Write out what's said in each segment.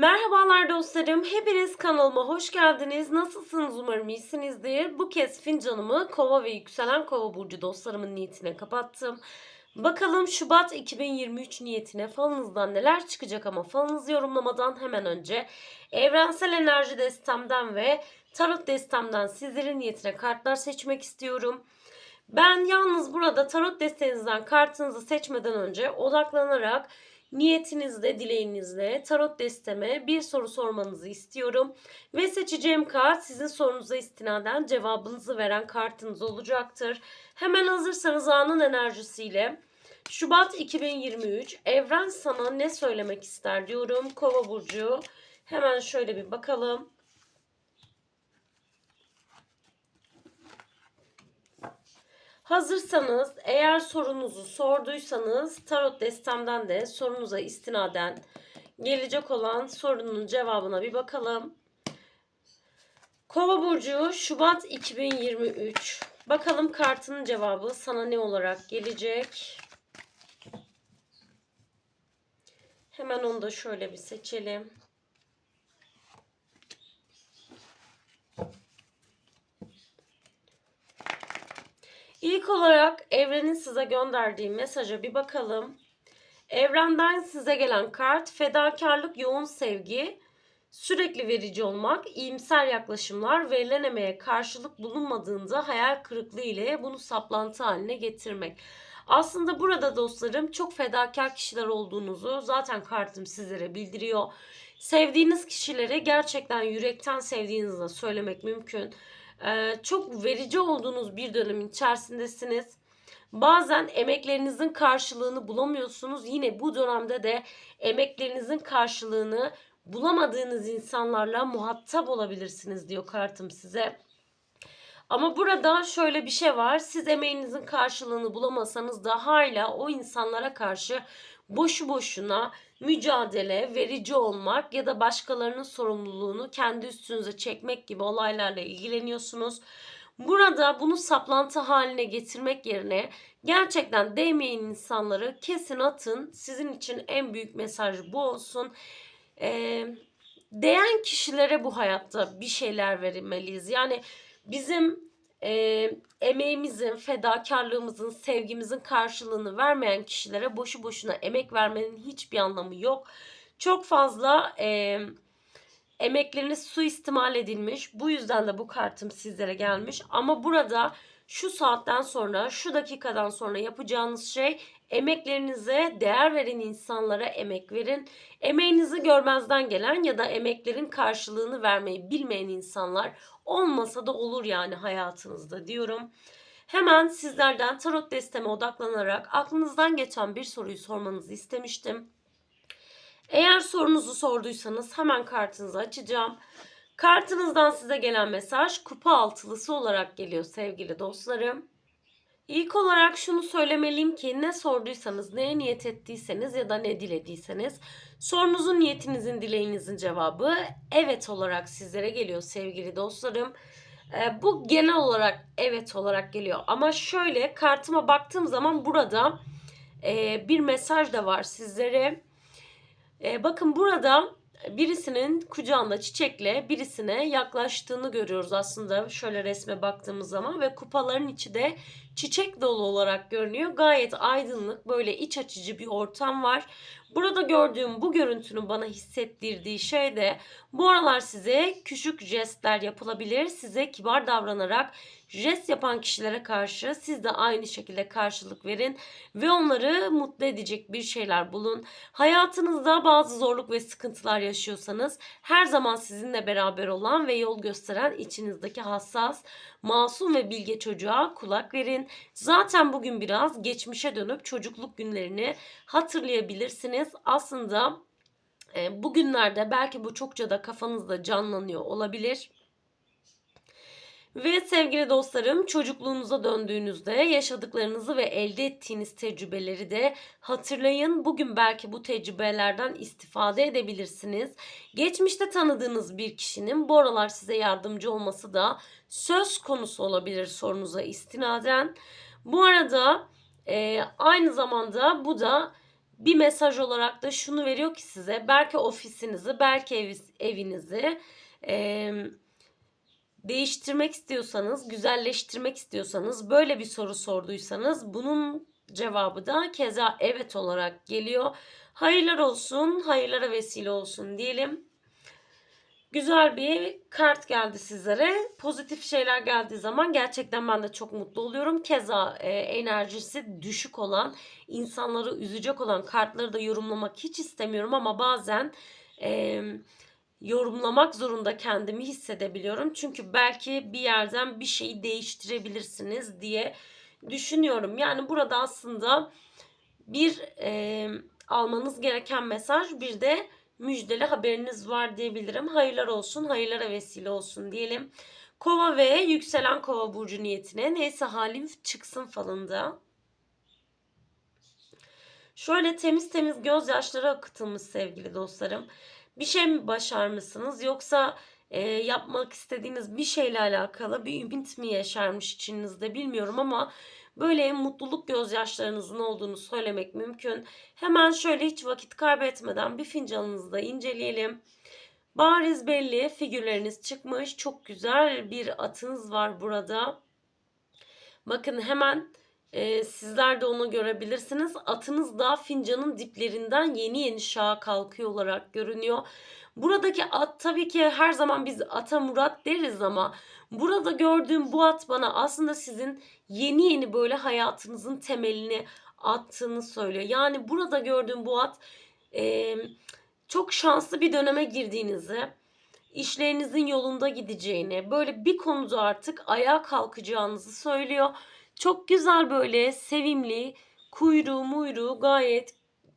Merhabalar dostlarım. Hepiniz kanalıma hoş geldiniz. Nasılsınız? Umarım iyisinizdir. Bu kez fincanımı kova ve yükselen kova burcu dostlarımın niyetine kapattım. Bakalım Şubat 2023 niyetine falınızdan neler çıkacak ama falınızı yorumlamadan hemen önce evrensel enerji destemden ve tarot destemden sizlerin niyetine kartlar seçmek istiyorum. Ben yalnız burada tarot destenizden kartınızı seçmeden önce odaklanarak niyetinizle, dileğinizle tarot desteme bir soru sormanızı istiyorum. Ve seçeceğim kart sizin sorunuza istinaden cevabınızı veren kartınız olacaktır. Hemen hazırsanız anın enerjisiyle Şubat 2023 evren sana ne söylemek ister diyorum. Kova burcu. Hemen şöyle bir bakalım. Hazırsanız eğer sorunuzu sorduysanız tarot destemden de sorunuza istinaden gelecek olan sorunun cevabına bir bakalım. Kova burcu Şubat 2023. Bakalım kartının cevabı sana ne olarak gelecek? Hemen onu da şöyle bir seçelim. İlk olarak evrenin size gönderdiği mesaja bir bakalım. Evrenden size gelen kart fedakarlık, yoğun sevgi, sürekli verici olmak, iyimser yaklaşımlar, verilen emeğe karşılık bulunmadığında hayal kırıklığı ile bunu saplantı haline getirmek. Aslında burada dostlarım çok fedakar kişiler olduğunuzu zaten kartım sizlere bildiriyor. Sevdiğiniz kişileri gerçekten yürekten sevdiğinizi de söylemek mümkün. Ee, çok verici olduğunuz bir dönemin içerisindesiniz. Bazen emeklerinizin karşılığını bulamıyorsunuz. Yine bu dönemde de emeklerinizin karşılığını bulamadığınız insanlarla muhatap olabilirsiniz diyor kartım size. Ama burada şöyle bir şey var. Siz emeğinizin karşılığını bulamasanız da hala o insanlara karşı boşu boşuna mücadele, verici olmak ya da başkalarının sorumluluğunu kendi üstünüze çekmek gibi olaylarla ilgileniyorsunuz. Burada bunu saplantı haline getirmek yerine gerçekten değmeyen insanları kesin atın. Sizin için en büyük mesaj bu olsun. Ee, değen kişilere bu hayatta bir şeyler verilmeliyiz. Yani bizim e, emeğimizin, fedakarlığımızın, sevgimizin karşılığını vermeyen kişilere boşu boşuna emek vermenin hiçbir anlamı yok. Çok fazla e, emekleriniz suistimal edilmiş. Bu yüzden de bu kartım sizlere gelmiş. Ama burada şu saatten sonra, şu dakikadan sonra yapacağınız şey emeklerinize değer veren insanlara emek verin. Emeğinizi görmezden gelen ya da emeklerin karşılığını vermeyi bilmeyen insanlar olmasa da olur yani hayatınızda diyorum. Hemen sizlerden tarot desteme odaklanarak aklınızdan geçen bir soruyu sormanızı istemiştim. Eğer sorunuzu sorduysanız hemen kartınızı açacağım. Kartınızdan size gelen mesaj kupa altılısı olarak geliyor sevgili dostlarım. İlk olarak şunu söylemeliyim ki ne sorduysanız, neye niyet ettiyseniz ya da ne dilediyseniz sorunuzun, niyetinizin, dileğinizin cevabı evet olarak sizlere geliyor sevgili dostlarım. E, bu genel olarak evet olarak geliyor. Ama şöyle kartıma baktığım zaman burada e, bir mesaj da var sizlere. E, bakın burada birisinin kucağında çiçekle birisine yaklaştığını görüyoruz aslında şöyle resme baktığımız zaman ve kupaların içi de çiçek dolu olarak görünüyor. Gayet aydınlık böyle iç açıcı bir ortam var. Burada gördüğüm bu görüntünün bana hissettirdiği şey de bu aralar size küçük jestler yapılabilir. Size kibar davranarak jest yapan kişilere karşı siz de aynı şekilde karşılık verin ve onları mutlu edecek bir şeyler bulun. Hayatınızda bazı zorluk ve sıkıntılar yaşıyorsanız her zaman sizinle beraber olan ve yol gösteren içinizdeki hassas, masum ve bilge çocuğa kulak verin. Zaten bugün biraz geçmişe dönüp çocukluk günlerini hatırlayabilirsiniz. Aslında e, bugünlerde belki bu çokça da kafanızda canlanıyor olabilir. Ve sevgili dostlarım çocukluğunuza döndüğünüzde yaşadıklarınızı ve elde ettiğiniz tecrübeleri de hatırlayın. Bugün belki bu tecrübelerden istifade edebilirsiniz. Geçmişte tanıdığınız bir kişinin bu aralar size yardımcı olması da söz konusu olabilir sorunuza istinaden. Bu arada e, aynı zamanda bu da bir mesaj olarak da şunu veriyor ki size belki ofisinizi belki ev- evinizi eee, değiştirmek istiyorsanız, güzelleştirmek istiyorsanız, böyle bir soru sorduysanız bunun cevabı da keza evet olarak geliyor. Hayırlar olsun, hayırlara vesile olsun diyelim. Güzel bir kart geldi sizlere. Pozitif şeyler geldiği zaman gerçekten ben de çok mutlu oluyorum. Keza e, enerjisi düşük olan, insanları üzecek olan kartları da yorumlamak hiç istemiyorum ama bazen e, yorumlamak zorunda kendimi hissedebiliyorum. Çünkü belki bir yerden bir şeyi değiştirebilirsiniz diye düşünüyorum. Yani burada aslında bir e, almanız gereken mesaj bir de müjdeli haberiniz var diyebilirim. Hayırlar olsun, hayırlara vesile olsun diyelim. Kova ve yükselen kova burcu niyetine neyse halim çıksın falında. Şöyle temiz temiz gözyaşları akıtılmış sevgili dostlarım. Bir şey mi başarmışsınız yoksa e, yapmak istediğiniz bir şeyle alakalı bir ümit mi yaşarmış içinizde bilmiyorum ama böyle mutluluk gözyaşlarınızın olduğunu söylemek mümkün. Hemen şöyle hiç vakit kaybetmeden bir fincanınızı da inceleyelim. Bariz belli figürleriniz çıkmış. Çok güzel bir atınız var burada. Bakın hemen e, sizler de onu görebilirsiniz. Atınız da fincanın diplerinden yeni yeni şaha kalkıyor olarak görünüyor. Buradaki at tabii ki her zaman biz ata murat deriz ama burada gördüğüm bu at bana aslında sizin yeni yeni böyle hayatınızın temelini attığını söylüyor. Yani burada gördüğüm bu at e, çok şanslı bir döneme girdiğinizi, işlerinizin yolunda gideceğini, böyle bir konuda artık ayağa kalkacağınızı söylüyor. Çok güzel böyle sevimli, kuyruğu muyruğu gayet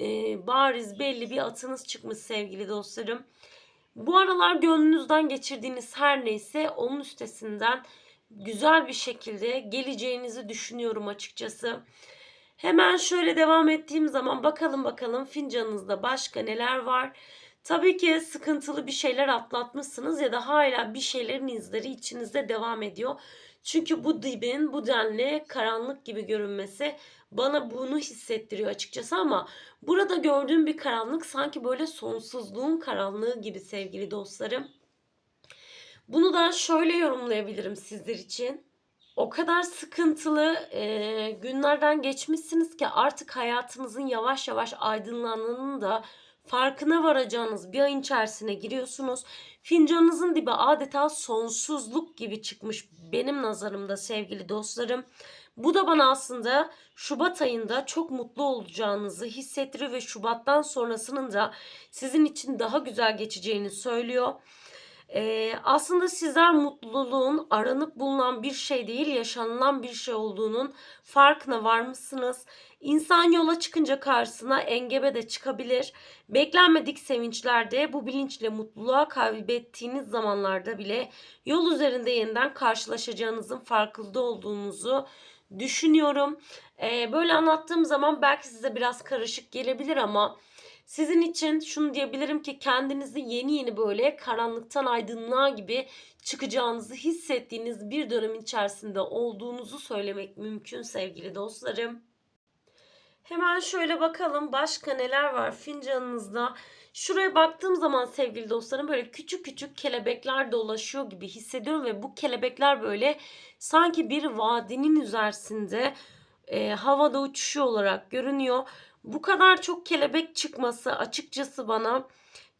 e, bariz belli bir atınız çıkmış sevgili dostlarım. Bu aralar gönlünüzden geçirdiğiniz her neyse onun üstesinden güzel bir şekilde geleceğinizi düşünüyorum açıkçası. Hemen şöyle devam ettiğim zaman bakalım bakalım fincanınızda başka neler var. Tabii ki sıkıntılı bir şeyler atlatmışsınız ya da hala bir şeylerin izleri içinizde devam ediyor. Çünkü bu dibin bu denli karanlık gibi görünmesi bana bunu hissettiriyor açıkçası ama burada gördüğüm bir karanlık sanki böyle sonsuzluğun karanlığı gibi sevgili dostlarım. Bunu da şöyle yorumlayabilirim sizler için. O kadar sıkıntılı e, günlerden geçmişsiniz ki artık hayatınızın yavaş yavaş aydınlandığının da farkına varacağınız bir ayın içerisine giriyorsunuz. Fincanınızın dibi adeta sonsuzluk gibi çıkmış benim nazarımda sevgili dostlarım. Bu da bana aslında Şubat ayında çok mutlu olacağınızı hissettiriyor ve Şubat'tan sonrasının da sizin için daha güzel geçeceğini söylüyor. Ee, aslında sizler mutluluğun aranıp bulunan bir şey değil, yaşanılan bir şey olduğunun farkına varmışsınız. İnsan yola çıkınca karşısına engebe de çıkabilir. Beklenmedik sevinçlerde bu bilinçle mutluluğa kaybettiğiniz zamanlarda bile yol üzerinde yeniden karşılaşacağınızın farkında olduğunuzu düşünüyorum. Ee, böyle anlattığım zaman belki size biraz karışık gelebilir ama sizin için şunu diyebilirim ki kendinizi yeni yeni böyle karanlıktan aydınlığa gibi çıkacağınızı hissettiğiniz bir dönemin içerisinde olduğunuzu söylemek mümkün sevgili dostlarım. Hemen şöyle bakalım başka neler var fincanınızda. Şuraya baktığım zaman sevgili dostlarım böyle küçük küçük kelebekler dolaşıyor gibi hissediyorum ve bu kelebekler böyle sanki bir vadinin üzerinde e, havada uçuşuyor olarak görünüyor. Bu kadar çok kelebek çıkması açıkçası bana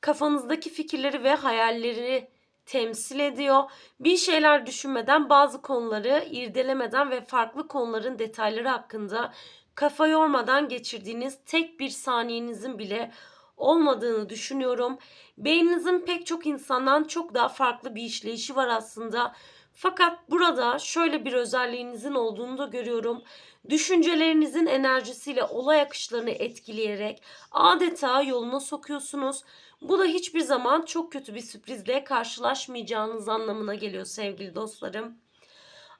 kafanızdaki fikirleri ve hayalleri temsil ediyor. Bir şeyler düşünmeden bazı konuları irdelemeden ve farklı konuların detayları hakkında kafa yormadan geçirdiğiniz tek bir saniyenizin bile olmadığını düşünüyorum. Beyninizin pek çok insandan çok daha farklı bir işleyişi var aslında. Fakat burada şöyle bir özelliğinizin olduğunu da görüyorum. Düşüncelerinizin enerjisiyle olay akışlarını etkileyerek adeta yoluna sokuyorsunuz. Bu da hiçbir zaman çok kötü bir sürprizle karşılaşmayacağınız anlamına geliyor sevgili dostlarım.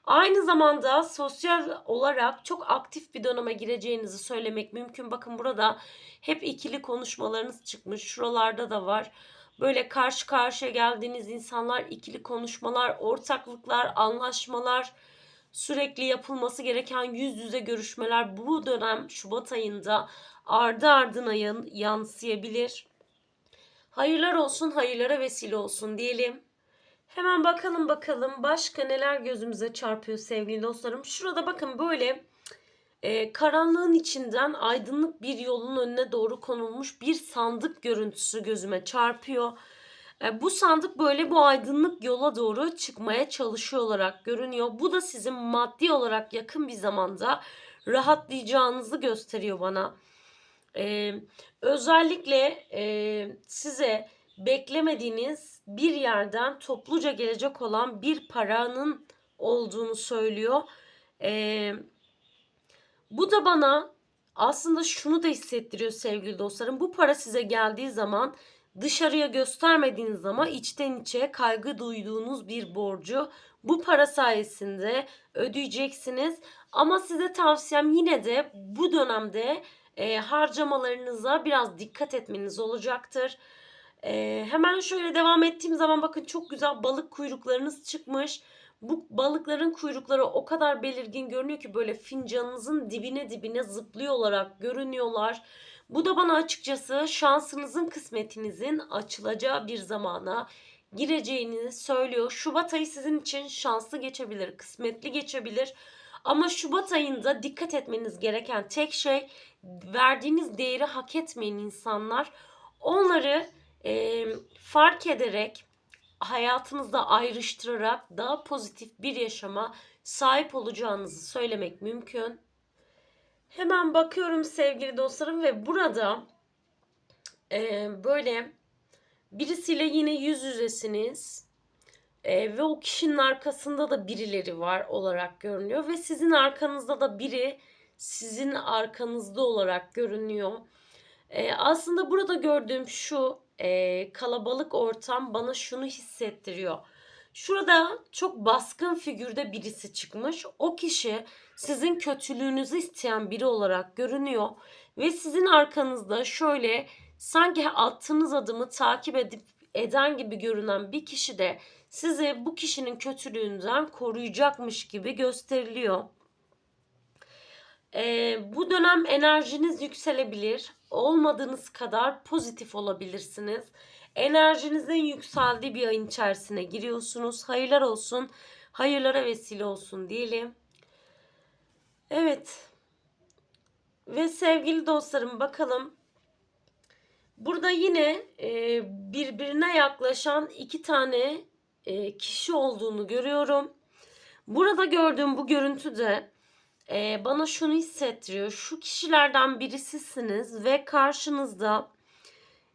Aynı zamanda sosyal olarak çok aktif bir döneme gireceğinizi söylemek mümkün. Bakın burada hep ikili konuşmalarınız çıkmış. Şuralarda da var. Böyle karşı karşıya geldiğiniz insanlar, ikili konuşmalar, ortaklıklar, anlaşmalar sürekli yapılması gereken yüz yüze görüşmeler bu dönem Şubat ayında ardı ardına yan- yansıyabilir. Hayırlar olsun, hayırlara vesile olsun diyelim. Hemen bakalım bakalım başka neler gözümüze çarpıyor sevgili dostlarım. Şurada bakın böyle e, karanlığın içinden aydınlık bir yolun önüne doğru konulmuş bir sandık görüntüsü gözüme çarpıyor. E, bu sandık böyle bu aydınlık yola doğru çıkmaya çalışıyor olarak görünüyor. Bu da sizin maddi olarak yakın bir zamanda rahatlayacağınızı gösteriyor bana. E, özellikle e, size beklemediğiniz bir yerden topluca gelecek olan bir paranın olduğunu söylüyor. Eee bu da bana aslında şunu da hissettiriyor sevgili dostlarım. Bu para size geldiği zaman dışarıya göstermediğiniz zaman içten içe kaygı duyduğunuz bir borcu bu para sayesinde ödeyeceksiniz. Ama size tavsiyem yine de bu dönemde e, harcamalarınıza biraz dikkat etmeniz olacaktır. E, hemen şöyle devam ettiğim zaman bakın çok güzel balık kuyruklarınız çıkmış. Bu balıkların kuyrukları o kadar belirgin görünüyor ki böyle fincanınızın dibine dibine zıplıyor olarak görünüyorlar. Bu da bana açıkçası şansınızın kısmetinizin açılacağı bir zamana gireceğini söylüyor. Şubat ayı sizin için şanslı geçebilir, kısmetli geçebilir. Ama Şubat ayında dikkat etmeniz gereken tek şey verdiğiniz değeri hak etmeyen insanlar. Onları e, fark ederek hayatınızda ayrıştırarak daha pozitif bir yaşama sahip olacağınızı söylemek mümkün. Hemen bakıyorum sevgili dostlarım ve burada e, böyle birisiyle yine yüz yüzesiniz. E, ve o kişinin arkasında da birileri var olarak görünüyor ve sizin arkanızda da biri sizin arkanızda olarak görünüyor. E, aslında burada gördüğüm şu e, kalabalık ortam bana şunu hissettiriyor. Şurada çok baskın figürde birisi çıkmış. O kişi sizin kötülüğünüzü isteyen biri olarak görünüyor ve sizin arkanızda şöyle sanki attığınız adımı takip edip eden gibi görünen bir kişi de sizi bu kişinin kötülüğünden koruyacakmış gibi gösteriliyor. Ee, bu dönem enerjiniz yükselebilir. Olmadığınız kadar pozitif olabilirsiniz. Enerjinizin yükseldiği bir ayın içerisine giriyorsunuz. Hayırlar olsun. Hayırlara vesile olsun diyelim. Evet. Ve sevgili dostlarım bakalım. Burada yine e, birbirine yaklaşan iki tane e, kişi olduğunu görüyorum. Burada gördüğüm bu görüntüde e, bana şunu hissettiriyor. Şu kişilerden birisisiniz ve karşınızda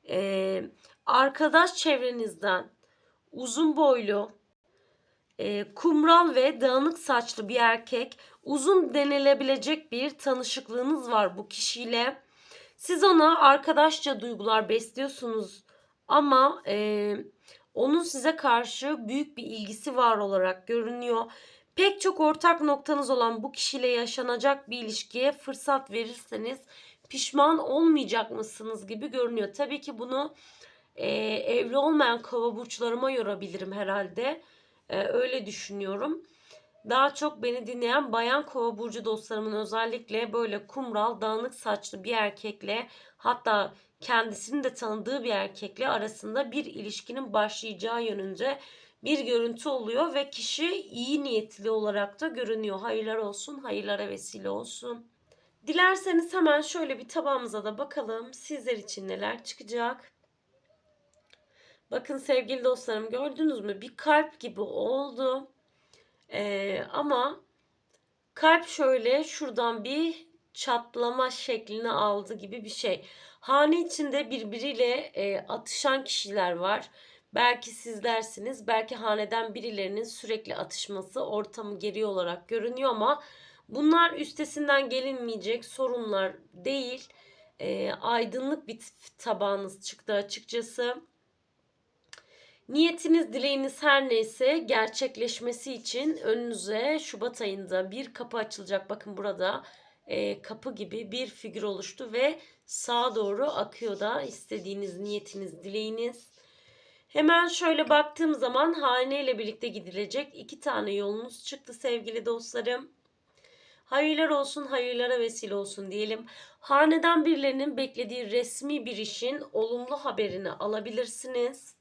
e, arkadaş çevrenizden uzun boylu, e, kumral ve dağınık saçlı bir erkek, uzun denilebilecek bir tanışıklığınız var bu kişiyle. Siz ona arkadaşça duygular besliyorsunuz ama e, onun size karşı büyük bir ilgisi var olarak görünüyor Pek çok ortak noktanız olan bu kişiyle yaşanacak bir ilişkiye fırsat verirseniz pişman olmayacak mısınız gibi görünüyor. Tabii ki bunu e, evli olmayan kova burçlarıma yorabilirim herhalde. E, öyle düşünüyorum. Daha çok beni dinleyen bayan kova burcu dostlarımın özellikle böyle kumral, dağınık saçlı bir erkekle hatta kendisini de tanıdığı bir erkekle arasında bir ilişkinin başlayacağı yönünde bir görüntü oluyor ve kişi iyi niyetli olarak da görünüyor. Hayırlar olsun, hayırlara vesile olsun. Dilerseniz hemen şöyle bir tabağımıza da bakalım sizler için neler çıkacak. Bakın sevgili dostlarım gördünüz mü? Bir kalp gibi oldu. Ee, ama kalp şöyle şuradan bir çatlama şeklini aldı gibi bir şey. Hane içinde birbiriyle e, atışan kişiler var. Belki sizlersiniz, belki haneden birilerinin sürekli atışması ortamı geriyor olarak görünüyor ama bunlar üstesinden gelinmeyecek sorunlar değil. E, aydınlık bir tabağınız çıktı açıkçası. Niyetiniz, dileğiniz her neyse gerçekleşmesi için önünüze Şubat ayında bir kapı açılacak. Bakın burada e, kapı gibi bir figür oluştu ve sağa doğru akıyor da istediğiniz niyetiniz, dileğiniz. Hemen şöyle baktığım zaman hane ile birlikte gidilecek iki tane yolunuz çıktı sevgili dostlarım. Hayırlar olsun, hayırlara vesile olsun diyelim. Haneden birilerinin beklediği resmi bir işin olumlu haberini alabilirsiniz.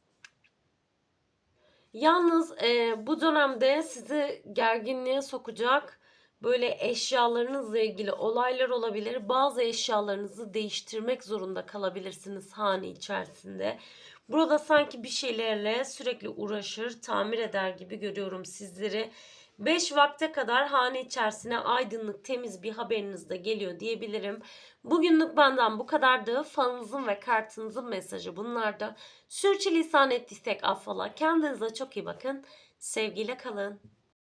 Yalnız e, bu dönemde sizi gerginliğe sokacak böyle eşyalarınızla ilgili olaylar olabilir. Bazı eşyalarınızı değiştirmek zorunda kalabilirsiniz hane içerisinde. Burada sanki bir şeylerle sürekli uğraşır, tamir eder gibi görüyorum sizleri. 5 vakte kadar hane içerisine aydınlık, temiz bir haberiniz de geliyor diyebilirim. Bugünlük benden bu kadardı. Fanınızın ve kartınızın mesajı bunlarda. Sürçülisan ettiysek affola. Kendinize çok iyi bakın. Sevgiyle kalın.